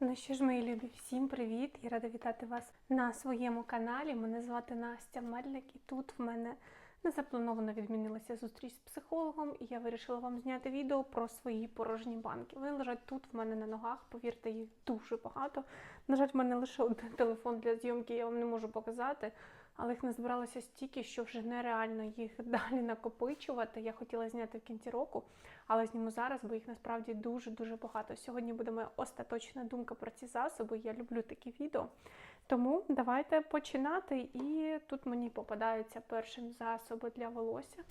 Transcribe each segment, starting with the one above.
Ну що ж, мої любі, всім привіт! Я рада вітати вас на своєму каналі. Мене звати Настя Мельник, і тут в мене незаплановано відмінилася зустріч з психологом, і я вирішила вам зняти відео про свої порожні банки. Вони лежать тут в мене на ногах, повірте, їх дуже багато. На жаль, в мене лише один телефон для зйомки, я вам не можу показати. Але їх назбиралося стільки, що вже нереально їх далі накопичувати. Я хотіла зняти в кінці року, але зніму зараз, бо їх насправді дуже-дуже багато. Сьогодні буде моя остаточна думка про ці засоби. Я люблю такі відео. Тому давайте починати. І тут мені попадаються першим засоби для волосся.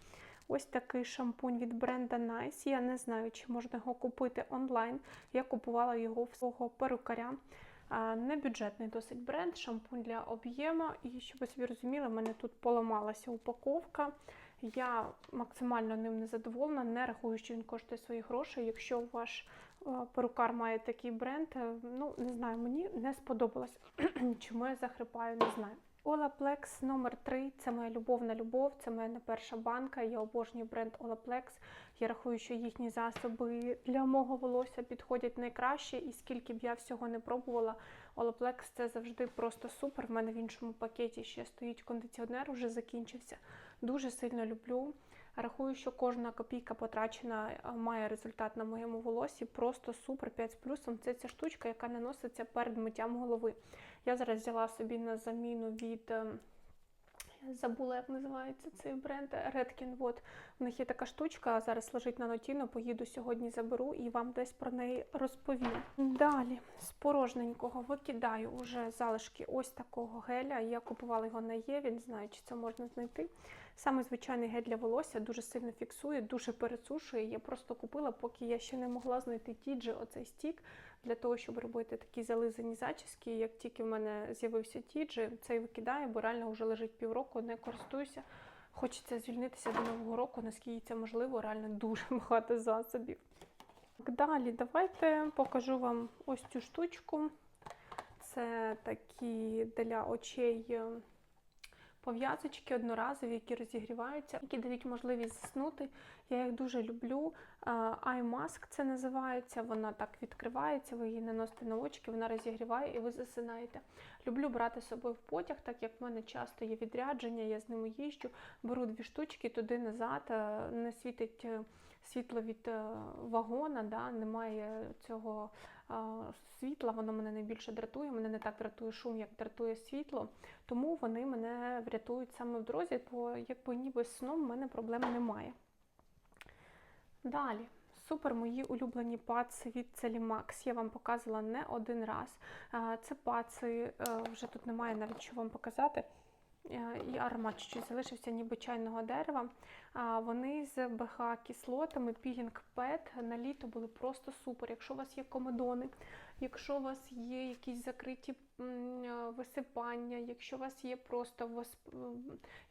Ось такий шампунь від бренда Nice. Я не знаю, чи можна його купити онлайн. Я купувала його в свого перукаря. Небюджетний досить бренд, шампунь для об'єму. І щоб ви собі розуміли, в мене тут поламалася упаковка. Я максимально ним не задоволена, не рахую, що він коштує свої гроші. Якщо ваш перукар має такий бренд, е, ну не знаю, мені не сподобалось. Чому я захрипаю, не знаю. Olaplex номер 3 це моя любовна любов, це моя не перша банка. Я обожнюю бренд Olaplex. Я рахую, що їхні засоби для мого волосся підходять найкраще, і скільки б я всього не пробувала, Olaplex це завжди просто супер. В мене в іншому пакеті ще стоїть кондиціонер, уже закінчився. Дуже сильно люблю. Рахую, що кожна копійка потрачена має результат на моєму волосі. Просто супер 5 з плюсом. Це ця штучка, яка наноситься перед миттям голови. Я зараз взяла собі на заміну від. Забула, як називається цей бренд Redken. От в них є така штучка, зараз лежить на нотіно. Поїду сьогодні, заберу і вам десь про неї розповім. Далі з порожненького викидаю уже залишки ось такого геля. Я купувала його на Єві, не знаю, чи це можна знайти. Саме звичайний гель для волосся дуже сильно фіксує, дуже пересушує. Я просто купила, поки я ще не могла знайти тіджі, оцей стік для того, щоб робити такі зализані зачіски. Як тільки в мене з'явився тіджі, цей викидаю, бо реально вже лежить півроку, не користуюся. Хочеться звільнитися до нового року, наскільки це можливо, реально дуже багато засобів. Далі давайте покажу вам ось цю штучку. Це такі для очей пов'язочки одноразові, які розігріваються, які дають можливість заснути. Я їх дуже люблю. Eye Mask це називається, вона так відкривається, ви її наносите на очки, вона розігріває і ви засинаєте. Люблю брати з собою в потяг, так як в мене часто є відрядження, я з ними їжджу, беру дві штучки туди-назад, не світить е, світло від е, вагона, да, немає цього світла, воно мене найбільше дратує. Мене не так дратує шум, як дратує світло. Тому вони мене врятують саме в дорозі, бо якби ніби з сном в мене проблем немає. Далі. Супер мої улюблені паци від Celimax. Я вам показувала не один раз. Це паци, е, вже тут немає навіть що вам показати. Е, і аромат щось залишився ніби чайного дерева. Вони з БХ-кислотами, пілінг пет на літо були просто супер. Якщо у вас є комедони, якщо у вас є якісь закриті висипання, якщо у вас є просто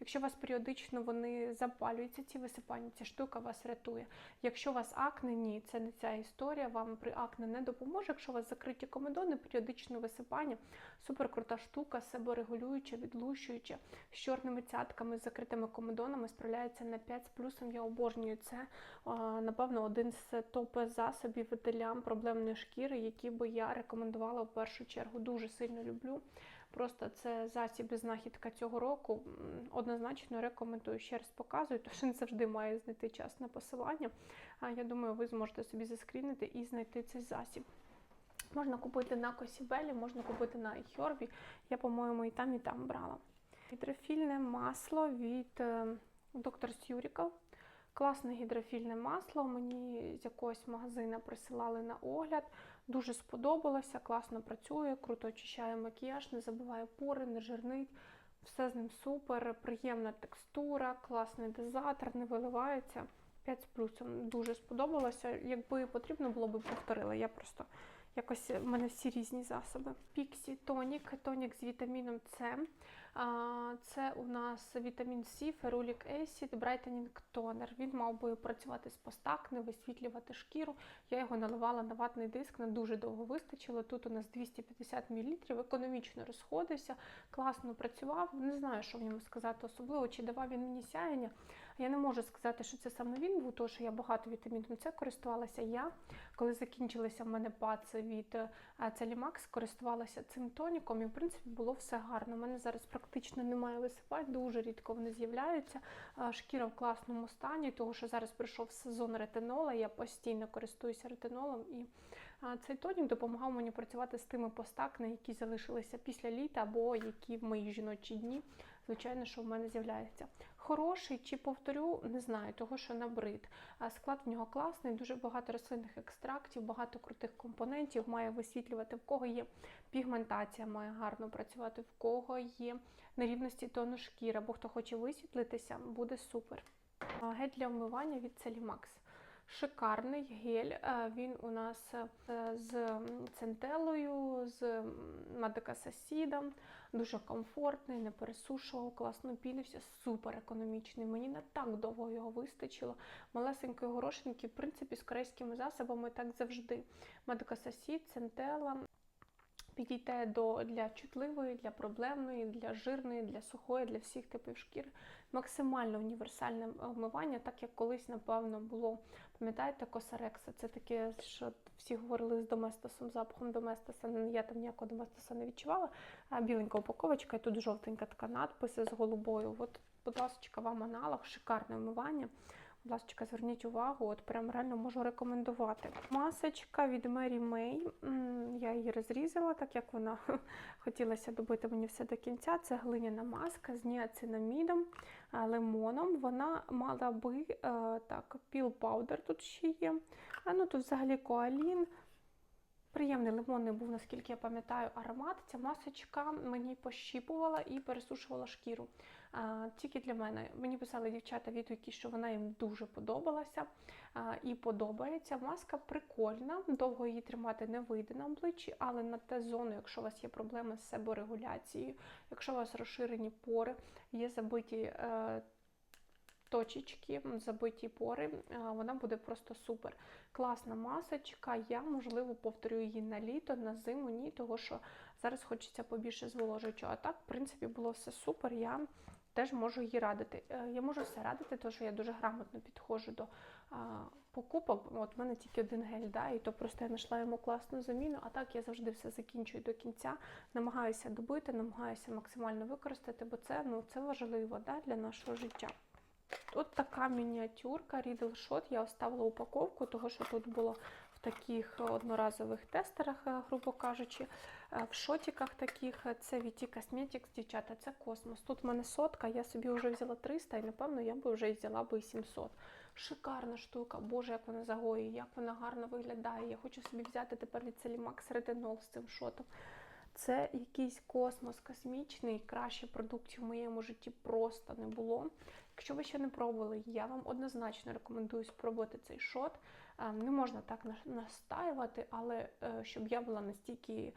якщо у вас періодично вони запалюються, ці висипання, ця штука вас рятує. Якщо у вас акне, ні, це не ця історія, вам при акне не допоможе. Якщо у вас закриті комедони, періодичне висипання, супер крута штука, себорегулююча, відлущуюча, з чорними цятками, з закритими комедонами справляється на 5 з плюсом. Я обожнюю це. Напевно, один з топ засобів для проблемної шкіри, які би я рекомендувала в першу чергу. Дуже сильно люблю. Просто це засіб знахідка цього року. Однозначно рекомендую ще раз показую, тому що не завжди має знайти час на посилання. Я думаю, ви зможете собі заскрінити і знайти цей засіб. Можна купити на Косібелі, можна купити на iHerb. Я, по-моєму, і там, і там брала. Гідрофільне масло від доктор Сюрікал. Класне гідрофільне масло. Мені з якогось магазина присилали на огляд. Дуже сподобалося, класно працює, круто очищає макіяж, не забиває пори, не жирнить. Все з ним супер, приємна текстура, класний дозатор, не виливається. 5 з плюсом дуже сподобалося. Якби потрібно було б повторила. Я просто якось в мене всі різні засоби. Піксі тонік, тонік з вітаміном С. Це у нас вітамін С, ферулік Ейсід, брайтенінг тонер. Він мав би працювати з постакне, висвітлювати шкіру. Я його наливала на ватний диск, на дуже довго вистачило. Тут у нас 250 мл, економічно розходився, класно працював. Не знаю, що в ньому сказати особливо, чи давав він мені сяєння. Я не можу сказати, що це саме він був, тому що я багато вітаміном С користувалася. Я, коли закінчилися в мене паци від Целімакс, користувалася цим тоніком, і в принципі було все гарно. У мене зараз практично немає висипань, дуже рідко вони з'являються. Шкіра в класному стані, тому що зараз прийшов сезон ретинола, я постійно користуюся ретинолом і цей тонік допомагав мені працювати з тими постакне, які залишилися після літа або які в мої жіночі дні, звичайно, що в мене з'являється. Хороший чи повторю, не знаю, того що набрид. Склад в нього класний, дуже багато рослинних екстрактів, багато крутих компонентів, має висвітлювати, в кого є пігментація, має гарно працювати, в кого є нерівності тону шкіри, або хто хоче висвітлитися, буде супер. Гель для вмивання від Celimax. Шикарний гель. е, Він у нас е, з центелою, з мадекасасідом. Дуже комфортний, не пересушував, класно пілився, супер економічний. Мені не так довго його вистачило. Малесенької горошинки, в принципі, з корейськими засобами так завжди. Мадекасасід, центела. Підійде до для чутливої, для проблемної, для жирної, для сухої, для всіх типів шкіри. Максимально універсальне вмивання, так як колись, напевно, було, пам'ятаєте, косарекса. Це таке, що всі говорили з доместосом, запахом доместоса. Я там ніякого доместоса не відчувала. Біленька упаковочка, і тут жовтенька така надписи з голубою. От, будь ласка, вам аналог, шикарне вмивання. Будь ласка, зверніть увагу, от прям реально можу рекомендувати. Масочка від Mary May. Я її розрізала, так як вона хотілося добити мені все до кінця. Це глиняна маска з ніацинамідом, лимоном. Вона мала би е, так, піл паудер тут ще є. А ну тут взагалі коалін. Приємний лимонний був, наскільки я пам'ятаю, аромат. Ця масочка мені пощіпувала і пересушувала шкіру. А, тільки для мене. Мені писали дівчата відгуки, що вона їм дуже подобалася а, і подобається. Маска прикольна, довго її тримати не вийде на обличчі, але на те зону, якщо у вас є проблеми з себорегуляцією, якщо у вас розширені пори, є забиті. Е, Точечки, забиті пори, вона буде просто супер. Класна масочка. Я, можливо, повторю її на літо, на зиму, ні, того що зараз хочеться побільше зволожуючого. А так, в принципі, було все супер. Я теж можу її радити. Е, Я можу все радити, тому що я дуже грамотно підходжу до покупок. От в мене тільки один гель, да, і то просто я знайшла йому класну заміну. А так я завжди все закінчую до кінця, намагаюся добити, намагаюся максимально використати, бо це ну це важливо да, для нашого життя. От така мініатюрка Riddle Shot. Я оставила упаковку, того що тут було в таких одноразових тестерах, е, грубо кажучи, в шотиках таких. Це VT Cosmetics, дівчата, це космос. Тут в мене сотка, я собі вже взяла 300 і, напевно, я би вже взяла би 700. Шикарна штука, боже, як вона загоює, як вона гарно виглядає. Я хочу собі взяти тепер від Celimax ретинол з цим шотом. Це якийсь космос космічний, краще продуктів в моєму житті просто не було. Якщо ви ще не пробували, я вам однозначно рекомендую спробувати цей шот. Е, Не можна так настаювати, але е, щоб я була настільки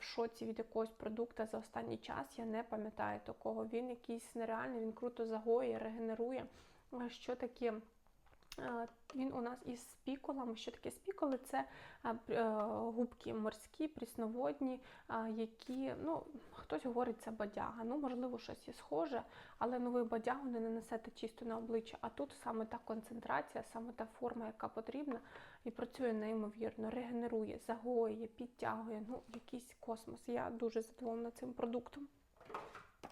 в шоці від якогось продукту за останній час, я не пам'ятаю такого. Він якийсь нереальний, він круто загоює, регенерує. Е, Що таке? Е, Він у нас із спікулами. Що таке спікули? Це е, е, губки морські, прісноводні, які, ну, хтось говорить, це бадяга. Ну, можливо, щось є схоже, але ну, бадягу не нанесете чисто на обличчя. А тут саме та концентрація, саме та форма, яка потрібна, і працює неймовірно, регенерує, загоює, підтягує. Ну, якийсь космос. Я дуже задоволена цим продуктом.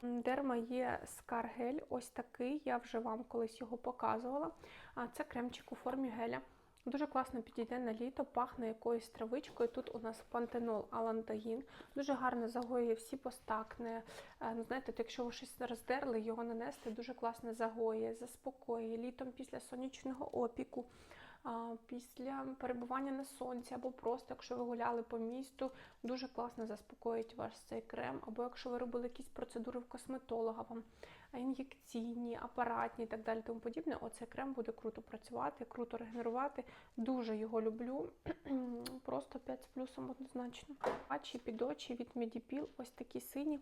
Дерма є скаргель, ось такий. Я вже вам колись його показувала. Це кремчик у формі геля. Дуже класно підійде на літо, пахне якоюсь травичкою. Тут у нас пантенол алантагін. Дуже гарно загоює всі постакне. Е, Ну, знаєте, от якщо ви щось роздерли, його нанести дуже класно загоює, заспокоює літом після сонячного опіку. Після перебування на сонці, або просто якщо ви гуляли по місту, дуже класно заспокоїть ваш цей крем. Або якщо ви робили якісь процедури в косметолога, вам ін'єкційні, апаратні і так далі, тому подібне, оцей крем буде круто працювати, круто регенерувати. Дуже його люблю. Просто 5 з плюсом однозначно. Очі під очі від Medipil, ось такі сині.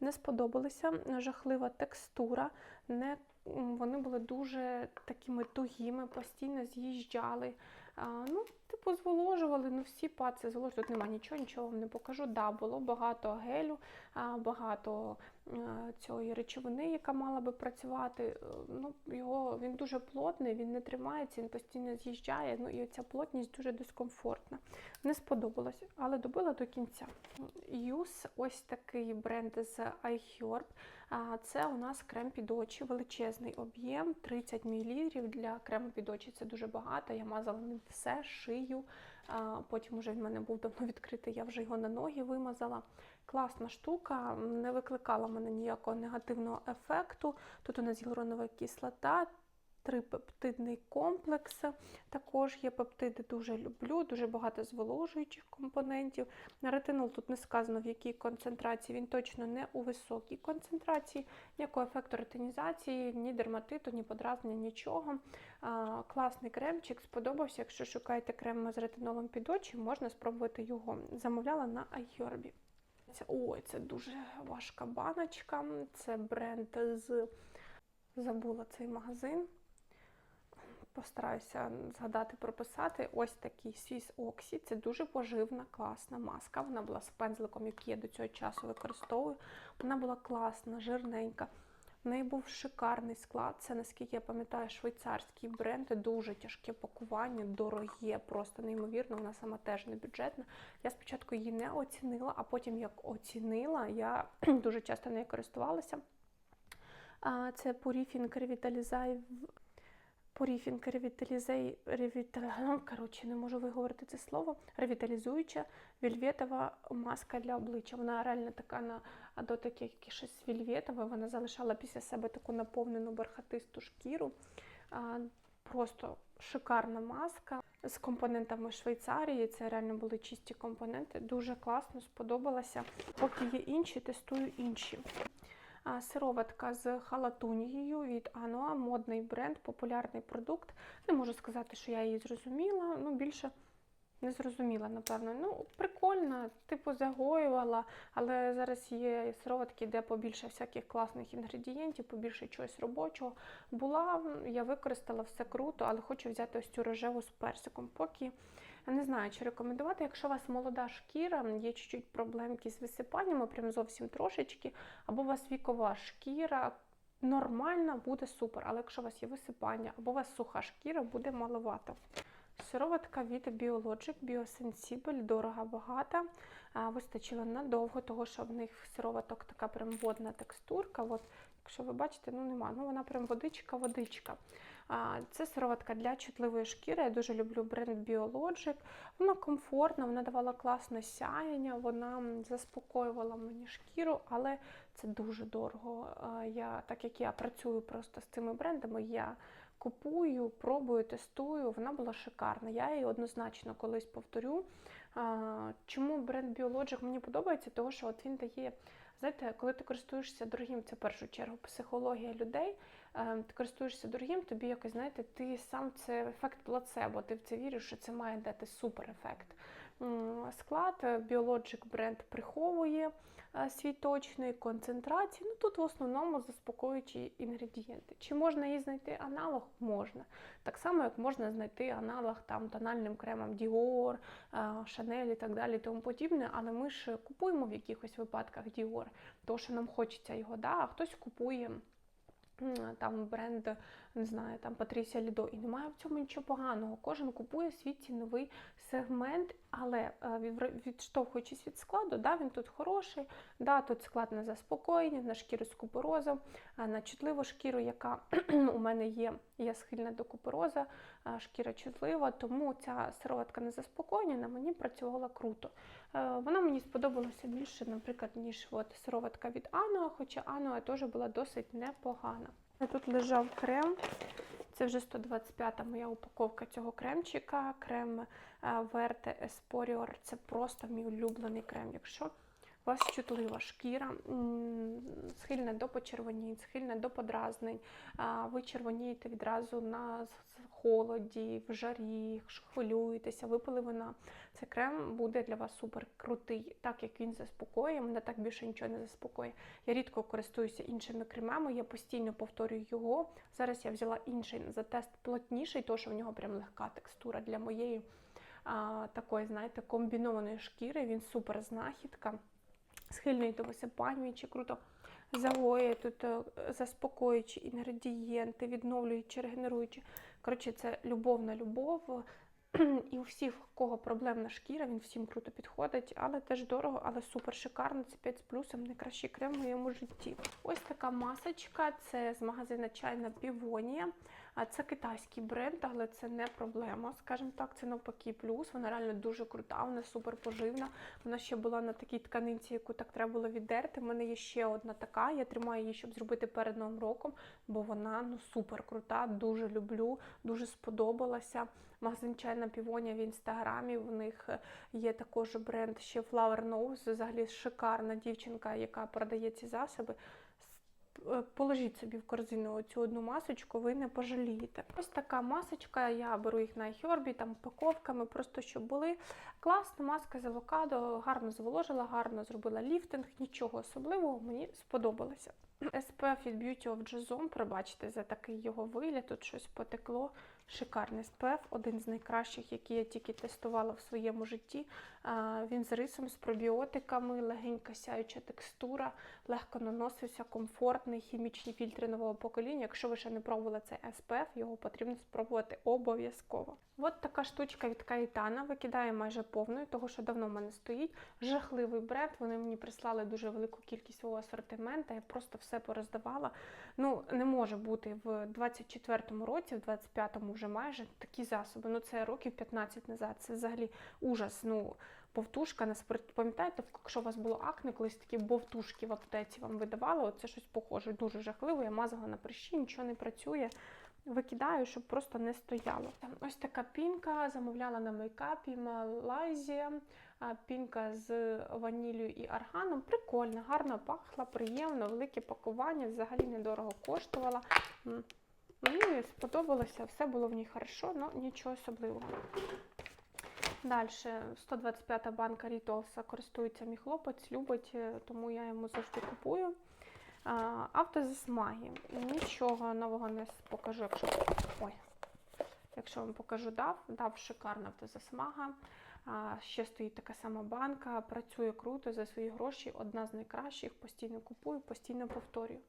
Не сподобалися. Жахлива текстура. Не, вони були дуже такими тугими, постійно з'їжджали. Ну, Типу, зволожували, ну всі паці зволожували. Тут нема нічого, нічого вам не покажу. Да, було багато гелю, багато цієї речовини, яка мала би працювати. Е, Ну, його він дуже плотний, він не тримається, він постійно з'їжджає. Ну і ця плотність дуже дискомфортна. Не сподобалось, але добила до кінця. Юс, ось такий бренд з iHerb. Це у нас крем під очі, величезний об'єм, 30 мл для крему під очі. Це дуже багато. Я мазала ним все, шию. Потім він в мене був давно відкритий, я вже його на ноги вимазала. Класна штука, не викликала в мене ніякого негативного ефекту. Тут у нас гіалуронова кислота, трипептидний комплекс. Також є пептиди, дуже люблю, дуже багато зволожуючих компонентів. На ретинол тут не сказано, в якій концентрації, він точно не у високій концентрації, ніякого ефекту ретинізації, ні дерматиту, ні подразнення, нічого. А, класний кремчик, сподобався. Якщо шукаєте крем з ретинолом під очі, можна спробувати його. Замовляла на iHerb. Ой, це дуже важка баночка. Це бренд з забула цей магазин. Постараюся згадати, прописати. Ось такий Swiss Oxy. Це дуже поживна, класна маска. Вона була з пензликом, який я до цього часу використовую. Вона була класна, жирненька. В неї був шикарний склад. Це, наскільки я пам'ятаю, швейцарський бренд, дуже тяжке пакування, дороге, просто неймовірно. Вона сама теж не бюджетна. Я спочатку її не оцінила, а потім, як оцінила, я дуже часто нею користувалася. Це Purifin Revitalize Поріфінг ревіталізей, ревітал... коротше, не можу виговорити це слово. Ревіталізуюча вільветова маска для обличчя. Вона реально така на дотик, як щось вільветове. Вона залишала після себе таку наповнену бархатисту шкіру. А, Просто шикарна маска з компонентами Швейцарії. Це реально були чисті компоненти. Дуже класно, сподобалася. Поки є інші, тестую інші. Сироватка з халатунією від Anoa, модний бренд, популярний продукт. Не можу сказати, що я її зрозуміла, ну більше не зрозуміла, напевно. Ну, прикольно, типу загоювала, але зараз є сироватки, де побільше всяких класних інгредієнтів, побільше чогось робочого. Була, я використала все круто, але хочу взяти ось цю рожеву з персиком. Поки не знаю, чи рекомендувати, якщо у вас молода шкіра, є чуть-чуть проблемки з висипаннями, прям зовсім трошечки, або у вас вікова шкіра, нормальна, буде супер. Але якщо у вас є висипання, або у вас суха шкіра, буде маловато. Сироватка від Biologic, Biosensible, дорога, багата. Вистачило надовго, того що в них сироваток така прям водна текстурка. От, якщо ви бачите, ну нема. Ну вона прям водичка-водичка. Це сироватка для чутливої шкіри. Я дуже люблю бренд Biologic. Вона комфортна, вона давала класне сяєння, вона заспокоювала мені шкіру, але це дуже дорого. Я, Так як я працюю просто з цими брендами, я купую, пробую, тестую. Вона була шикарна. Я її однозначно колись повторю. Чому бренд Biologic мені подобається? Тому що от він дає. Знаєте, коли ти користуєшся дорогим, це в першу чергу психологія людей. Ти користуєшся дорогим, тобі якось, знаєте, ти сам це ефект плацебо, ти в це віриш, що це має дати супер ефект. Склад Biologic бренд приховує свій точної концентрації. Ну тут в основному заспокоюючі інгредієнти. Чи можна її знайти аналог? Можна. Так само, як можна знайти аналог там тональним кремом Dior, Chanel і так далі, тому подібне. Але ми ж купуємо в якихось випадках Dior, тому що нам хочеться його, да? а хтось купує. Там бренд, не знаю, там Патрісія Лідо, і немає в цьому нічого поганого. Кожен купує свій ціновий сегмент, але е, відштовхуючись від складу, да, він тут хороший, да, тут склад на заспокоєння, на шкіру з купорозом, на чутливу шкіру, яка у мене є, я схильна до купороза, шкіра чутлива, тому ця сироватка на заспокоєння на мені працювала круто. Е, вона мені сподобалася більше, наприклад, ніж от сироватка від Ануа, хоча Ануа теж була досить непогана. Тут лежав крем. Це вже 125-та моя упаковка цього кремчика. Крем Верте Еспоріор. Це просто мій улюблений крем. Якщо у вас чутлива шкіра, схильна до почервонінь, схильна до подразнень, ви червонієте відразу на холоді, в жарі, хвилюєтеся, випили вина. Цей крем буде для вас супер крутий, так як він заспокоює, мене так більше нічого не заспокоює. Я рідко користуюся іншими кремами, я постійно повторюю його. Зараз я взяла інший за тест плотніший, тому що в нього прям легка текстура для моєї такої, знаєте, комбінованої шкіри. Він супер знахідка, схильний до висипанюючи, круто загоює тут е, заспокоюючі інгредієнти, відновлюючи, регенеруючи. Коротше, це любовна любов. І у всіх, в кого проблемна шкіра, він всім круто підходить, але теж дорого, але супер шикарно. Це 5 з плюсом, найкращий крем в моєму житті. Ось така масочка, це з магазину Чайна Півонія. А це китайський бренд, але це не проблема. Скажімо так, це навпаки плюс. Вона реально дуже крута, вона супер поживна. Вона ще була на такій тканинці, яку так треба було віддерти. У мене є ще одна така. Я тримаю її, щоб зробити перед новим роком, бо вона ну супер крута. Дуже люблю, дуже сподобалася. Магазин Чайна Півонія в інстаграмі. В них є також бренд ще Flower Nose. Взагалі шикарна дівчинка, яка продає ці засоби. Е, Положіть собі в корзину цю одну масочку, ви не пожалієте. Ось така масочка, я беру їх на Хьорбі, там упаковками, просто щоб були. Класна маска з авокадо, гарно зволожила, гарно зробила ліфтинг, нічого особливого, мені сподобалося. SPF від Beauty of Jason, пробачте за такий його вигляд, тут щось потекло. Шикарний SPF, один з найкращих, які я тільки тестувала в своєму житті. Він з рисом, з пробіотиками, легенька сяюча текстура, легко наносився, комфортний, хімічні фільтри нового покоління. Якщо ви ще не пробували цей SPF, його потрібно спробувати обов'язково. От така штучка від Каїтана викидаю майже повною, того що давно в мене стоїть. Жахливий бренд. Вони мені прислали дуже велику кількість свого асортименту. Я просто все пороздавала. Ну, не може бути в 24-му році, в 25-му вже майже такі засоби. Ну, це років 15 назад. Це взагалі ужас. Ну, Бовтушка, не спри- пам'ятаєте, якщо у вас було акне, колись такі бовтушки в аптеці вам видавали, оце щось похоже, дуже жахливо. Я мазала на прищі, нічого не працює. Викидаю, щоб просто не стояло. Ось така пінка замовляла на мейкапі Малайзія. Пінка з ваніллю і арганом. Прикольна, гарно пахла, приємно, велике пакування, взагалі недорого коштувала. Мені сподобалося, все було в ній хорошо, але нічого особливого. Далі 125 банка Рітолса користується мій хлопець, любить, е, тому я йому завжди купую. Автозасмаги. Нічого нового не покажу, якщо ой, якщо вам покажу дав, дав шикарна автозасмага. Ще стоїть така сама банка, працює круто за свої гроші. Одна з найкращих, постійно купую, постійно повторюю.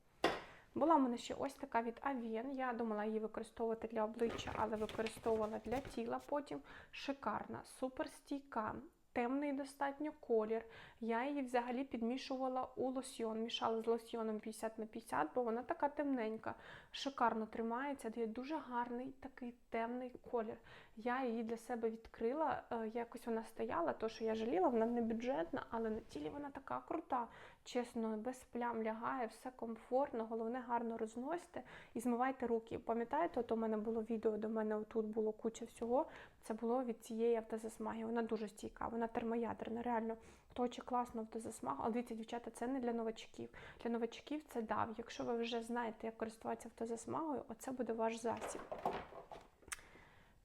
Була в мене ще ось така від Avien. Я думала її використовувати для обличчя, але використовувала для тіла потім. Шикарна, суперстійка, темний достатньо колір. Я її взагалі підмішувала у лосьйон. Мішала з лосьйоном 50 на 50, бо вона така темненька. Шикарно тримається, дає дуже гарний такий темний колір. Я її для себе відкрила. е, Якось вона стояла, то що я жаліла, вона не бюджетна, але на тілі вона така крута. Чесно, без плям лягає, все комфортно, головне гарно розносите і змивайте руки. Пам'ятаєте, от у мене було відео, до мене отут було куча всього. Це було від цієї автозасмаги. Вона дуже стійка, вона термоядерна, реально точить класно автозасмагу. Але дивіться, дівчата, це не для новачків. Для новачків це дав. Якщо ви вже знаєте, як користуватися автозасмагою, оце буде ваш засіб.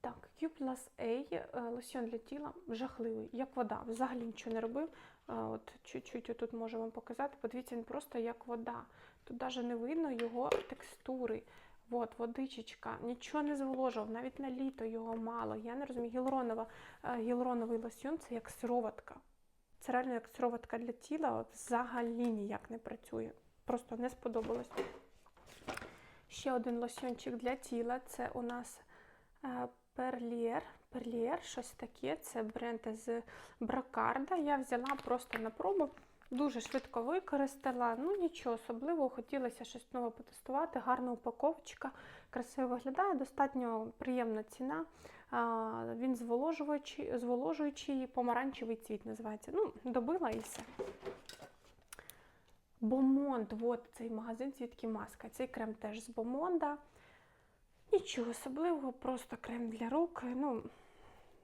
Так, Q Plus A, е, лосьон для тіла жахливий, як вода. Взагалі нічого не робив. Е, От чуть-чуть тут можу вам показати. Подивіться, він просто як вода. Тут навіть не видно його текстури. От, водичечка, нічого не зволожував, навіть на літо його мало. Я не розумію, гіалуронова, е, гіалуроновий лосьон це як сироватка. Це реально як сироватка для тіла, взагалі ніяк не працює. Просто не сподобалось. Ще один лосьончик для тіла. Це у нас Перлієр. Перлієр, щось таке. Це бренд з Бракарда. Я взяла просто на пробу. Дуже швидко використала. Ну нічого особливого, хотілося щось нове потестувати. Гарна упаковочка, красиво виглядає, достатньо приємна ціна. Він зволожуючий, зволожуючий помаранчевий цвіт називається. Ну, добила і все. Бомонд, от цей магазин звідки маска. Цей крем теж з Бомонда. Нічого особливого, просто крем для рук. Ну,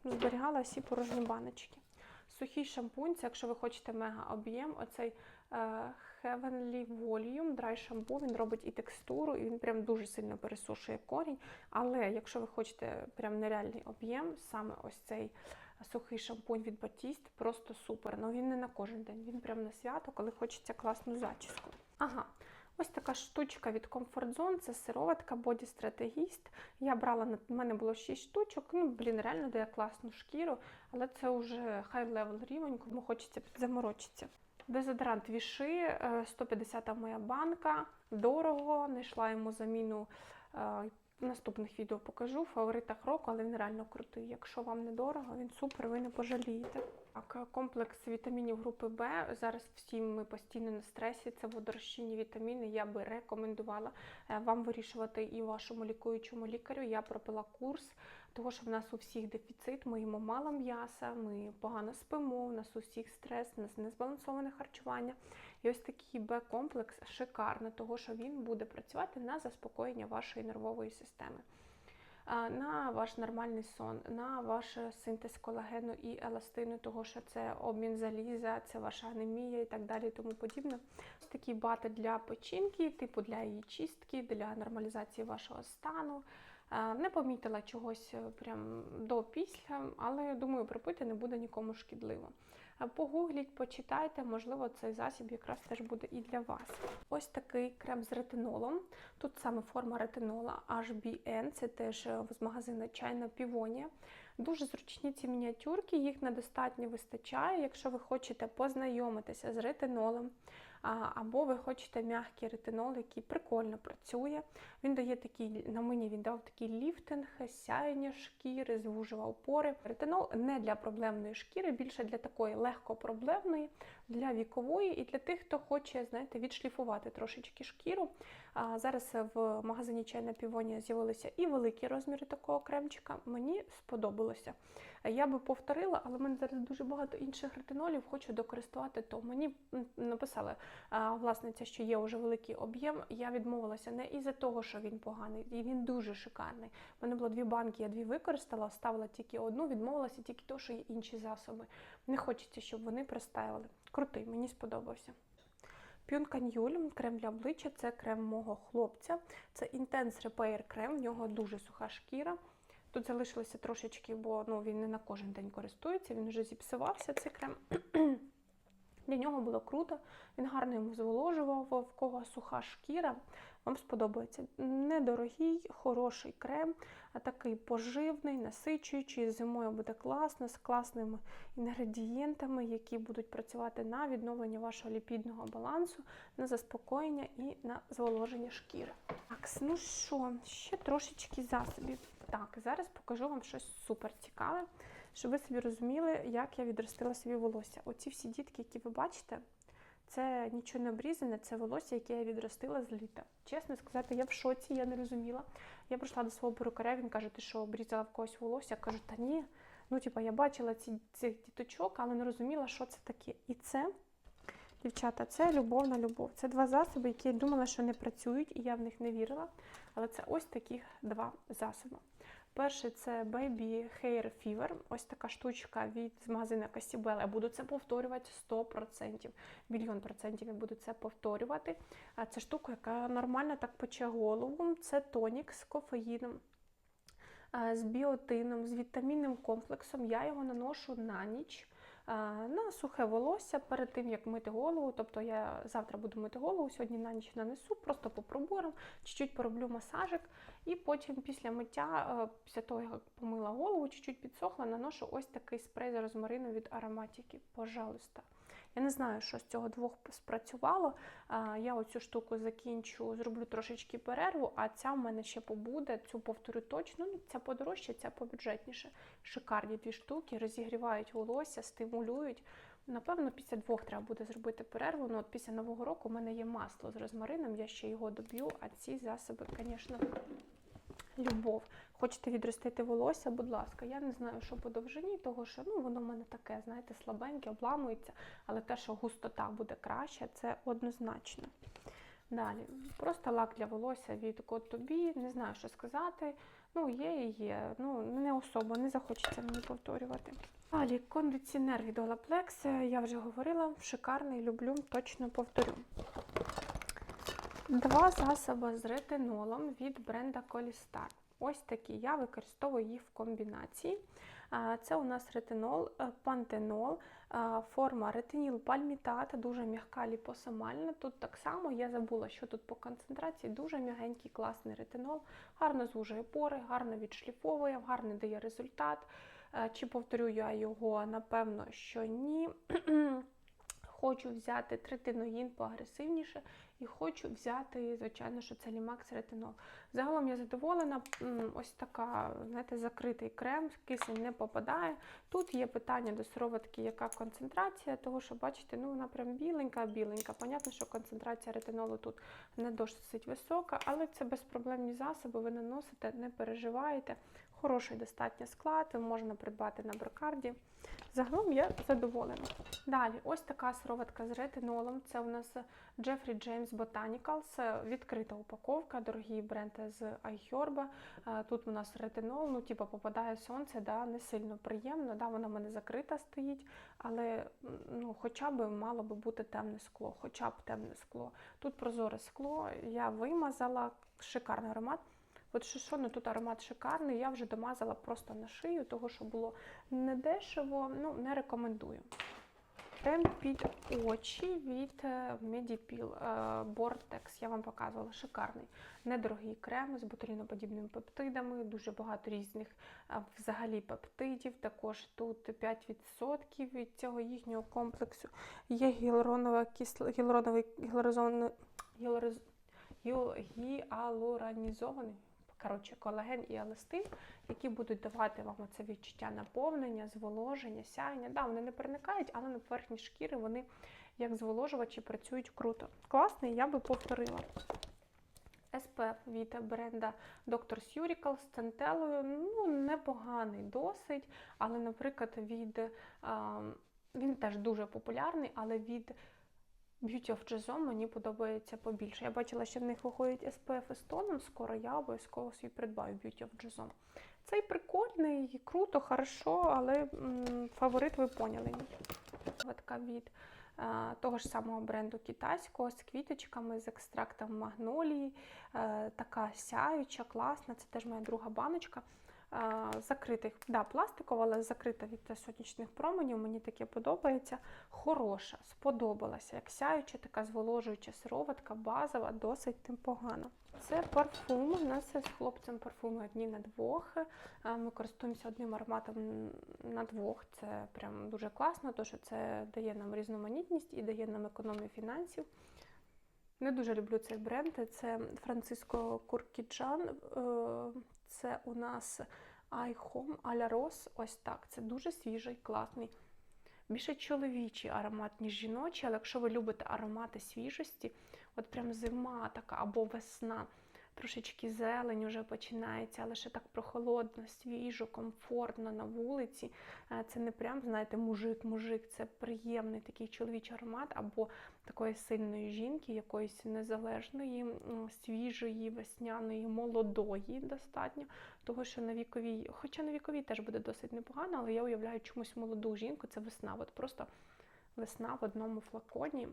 зберігала всі порожні баночки. Сухий шампунь, це якщо ви хочете мега об'єм, оцей е, Heavenly Volume Dry шампунь, він робить і текстуру, і він прям дуже сильно пересушує корінь. Але якщо ви хочете прям нереальний об'єм, саме ось цей сухий шампунь від Batiste, просто супер. Ну він не на кожен день, він прям на свято, коли хочеться класну зачіску. Ага, Ось така штучка від Comfort Zone, це сироватка Body Strategist. Я брала, на мене було 6 штучок. Ну, блін, реально дає класну шкіру, але це вже хай-левел рівень, кому хочеться заморочитися. Дезодорант Віши, е, 150 моя банка, дорого, знайшла йому заміну. Наступних відео покажу в фаворитах року, але він реально крутий. Якщо вам недорого, він супер, ви не пожалієте. Так, комплекс вітамінів групи Б. Зараз всі ми постійно на стресі. Це водорозчинні вітаміни. Я би рекомендувала е, вам вирішувати і вашому лікуючому лікарю. Я пропила курс, того що в нас у всіх дефіцит. Ми їмо мало м'яса, ми погано спимо. У нас у всіх стрес, у нас незбалансоване харчування. І ось такий Б-комплекс шикарний, того що він буде працювати на заспокоєння вашої нервової системи на ваш нормальний сон, на ваш синтез колагену і еластину, того що це обмін заліза, це ваша анемія і так далі, і тому подібне. Ось такі бати для печінки, типу для її чистки, для нормалізації вашого стану. Не помітила чогось е, прям до після, але думаю, пропити не буде нікому шкідливо. Погугліть, почитайте, можливо, цей засіб якраз теж буде і для вас. Ось такий крем з ретинолом. Тут саме форма ретинола HBN, це теж е, з магазину Чайна Півонія. Дуже зручні ці мініатюрки, їх недостатньо вистачає, якщо ви хочете познайомитися з ретинолом, або ви хочете м'який ретинол, який прикольно працює. Він дає такий, на мені він дав такий ліфтинг, сяєння шкіри, звужував пори. Ретинол не для проблемної шкіри, більше для такої легкопроблемної, для вікової і для тих, хто хоче, знаєте, відшліфувати трошечки шкіру. А зараз в магазині Чайна Півонія з'явилися і великі розміри такого кремчика. Мені сподобалося. Я би повторила, але в мене зараз дуже багато інших ретинолів, хочу докористувати то. Мені написали власниця, що є вже великий об'єм. Я відмовилася не із-за того, що він поганий, і він дуже шикарний. У мене було дві банки, я дві використала, ставила тільки одну, відмовилася тільки того, що є інші засоби. Не хочеться, щоб вони пристаювали. Крутий, мені сподобався. Пюнканюль, крем для обличчя, це крем мого хлопця. Це Intense Repair крем, в нього дуже суха шкіра. Тут залишилося трошечки, бо ну, він не на кожен день користується, він вже зіпсувався цей крем. Для нього було круто, він гарно йому зволожував, в кого суха шкіра. Вам сподобається. Недорогий, хороший крем, а такий поживний, насичуючий. Зимою буде класно, з класними інгредієнтами, які будуть працювати на відновлення вашого ліпідного балансу, на заспокоєння і на зволоження шкіри. Так, ну що, ще трошечки засобів. Так, зараз покажу вам щось супер цікаве, щоб ви собі розуміли, як я відростила собі волосся. Оці всі дітки, які ви бачите, це нічого не обрізане, це волосся, яке я відростила з літа. Чесно сказати, я в шоці, я не розуміла. Я прийшла до свого перукаря, він каже, ти що, обрізала в когось волосся? Я кажу, та ні. Ну, типа, я бачила ці, цих діточок, але не розуміла, що це таке. І це, дівчата, це любов на любов. Це два засоби, які я думала, що не працюють, і я в них не вірила. Але це ось такі два засоби. Перший це Baby Hair Fever. Ось така штучка від магазину Casibel. Я буду це повторювати 100%. Мільйон процентів я буду це повторювати. Це штука, яка нормально так пече голову. Це тонік з кофеїном, з біотином, з вітамінним комплексом. Я його наношу на ніч. На сухе волосся перед тим, як мити голову. Тобто я завтра буду мити голову, сьогодні на ніч нанесу, просто по проборам, чуть-чуть пороблю масажик, і потім після миття, е, після того, як помила голову, чуть-чуть підсохла, наношу ось такий спрей з розмарину від ароматіки. Пожалуйста. Я не знаю, що з цього двох спрацювало. Я оцю штуку закінчу, зроблю трошечки перерву, а ця в мене ще побуде. Цю повторю точно. Ну, ця подорожча, ця побюджетніше. Шикарні дві штуки, розігрівають волосся, стимулюють. Напевно, після двох треба буде зробити перерву. Ну, от після Нового року в мене є масло з розмарином, я ще його доб'ю, а ці засоби, звісно, любов. Хочете відростити волосся, будь ласка. Я не знаю, що по довжині, того що ну, воно в мене таке, знаєте, слабеньке, обламується, але те, що густота буде краща, це однозначно. Далі, просто лак для волосся від to Be, не знаю, що сказати. Ну, є і є. Ну, не особо, не захочеться мені повторювати. Далі, кондиціонер від Olaplex, я вже говорила, шикарний, люблю, точно повторю. Два засоби з ретинолом від бренда Колістар. Ось такі. Я використовую їх в комбінації. Це у нас ретинол, е, пантенол, форма ретиніл пальмітат, дуже м'яка ліпосомальна. Тут так само я забула, що тут по концентрації. Дуже м'ягенький, класний ретинол, гарно звужує пори, гарно відшліфовує, гарний дає результат. Е, Чи повторю я його? Напевно, що ні. Хочу взяти третиноїн поагресивніше і хочу взяти, звичайно, що це лімакс ретинол. Загалом я задоволена. Ось така, знаєте, закритий крем, кисень не попадає. Тут є питання до сироватки, яка концентрація, того що, бачите, ну вона прям біленька, біленька. Понятно, що концентрація ретинолу тут не досить висока, але це безпроблемні засоби, ви наносите, не переживаєте. Хороший достатньо склад, можна придбати на брокарді. Загалом я задоволена. Далі, ось така сироватка з ретинолом. Це у нас Jeffrey James Botanicals, відкрита упаковка, дорогий бренд з iHerb. Тут у нас ретинол, ну, типу, попадає сонце, да, не сильно приємно. Да, вона в мене закрита стоїть, але ну, хоча б мало би бути темне скло, хоча б темне скло. Тут прозоре скло, я вимазала, шикарний аромат. От що, що ну тут аромат шикарний, я вже домазала просто на шию, того що було недешево, ну не рекомендую. Крем під очі від е, Medipil е, Vortex, я вам показувала, шикарний. Недорогий крем з ботуліноподібними пептидами, дуже багато різних е, взагалі пептидів. Також тут 5% від цього їхнього комплексу. Є гіалуронова кисла, гіалуроновий гіалуронізований коротше, колаген і еластин, які будуть давати вам оце відчуття наповнення, зволоження, сяєння. Да, вони не переникають, але на поверхні шкіри вони як зволожувачі працюють круто. Класний, я би повторила. SPF від бренда Dr. Surical з центелою, ну, непоганий досить, але, наприклад, від а, він теж дуже популярний, але від Beauty of Jason мені подобається побільше. Я бачила, що в них виходять SPF з тоном, скоро я обов'язково свій придбаю Beauty of Jason. Цей прикольний, круто, хорошо, але м, фаворит ви поняли мій. Від е, того ж самого бренду китайського з квіточками, з екстрактом магнолії, е, така сяюча, класна, це теж моя друга баночка. Е, Закритих, да, пластикова, але закрита від сонячних променів. Мені таке подобається. Хороша, сподобалася. Як сяюча, така зволожуюча сироватка, базова, досить непогана. Це парфум. У нас з хлопцем парфуми одні на двох. Е, Ми користуємося одним ароматом на двох. Це прям дуже класно, тому що це дає нам різноманітність і дає нам економію фінансів. Не дуже люблю цей бренд. Це Франциско Куркіджан. Це у нас iHome Аля Рос. Ось так. Це дуже свіжий, класний. Більше чоловічий аромат, ніж жіночий, але якщо ви любите аромати свіжості, от прям зима така або весна, трошечки зелень вже починається, але ще так прохолодно, свіжо, комфортно на вулиці. Е, Це не прям, знаєте, мужик-мужик, це приємний такий чоловічий аромат, або такої сильної жінки, якоїсь незалежної, свіжої, весняної, молодої достатньо. Того, що на віковій, хоча на віковій теж буде досить непогано, але я уявляю чомусь молоду жінку, це весна. От просто весна в одному флаконі.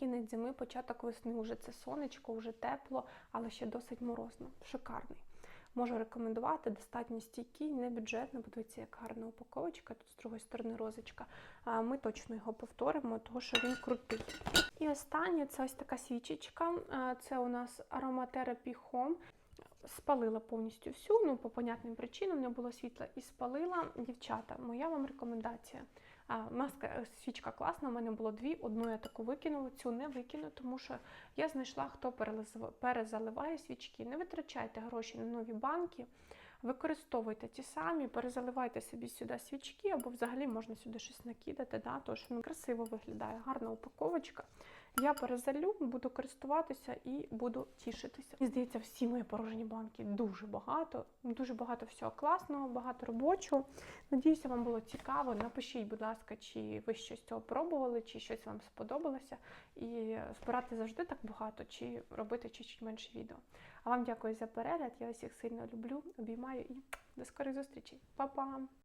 Кінець зими, початок весни, вже це сонечко, вже тепло, але ще досить морозно. Шикарний. Можу рекомендувати, достатньо стійкий, не бюджетно. Подивіться, як гарна упаковочка, тут з другої сторони розочка. Ми точно його повторимо, тому що він крутий. І останнє це ось така свічечка. Це у нас Aromatherapy Home. Спалила повністю всю, ну по понятним причинам не було світла і спалила. Дівчата, моя вам рекомендація. Маска е, свічка класна, у мене було дві. Одну я таку викинула, цю не викину, тому що я знайшла, хто перезаливає свічки. Не витрачайте гроші на нові банки, використовуйте ті самі, перезаливайте собі сюди свічки, або взагалі можна сюди щось накидати, да, що ну, красиво виглядає, гарна упаковочка. Я перезалю, буду користуватися і буду тішитися. Мені здається, всі мої порожні банки дуже багато, дуже багато всього класного, багато робочого. Надіюся, вам було цікаво. Напишіть, будь ласка, чи ви щось цього пробували, чи щось вам сподобалося. І збирати завжди так багато, чи робити чуть-чуть менше відео. А вам дякую за перегляд. Я усіх сильно люблю, обіймаю і до скорих зустрічей. Па-па!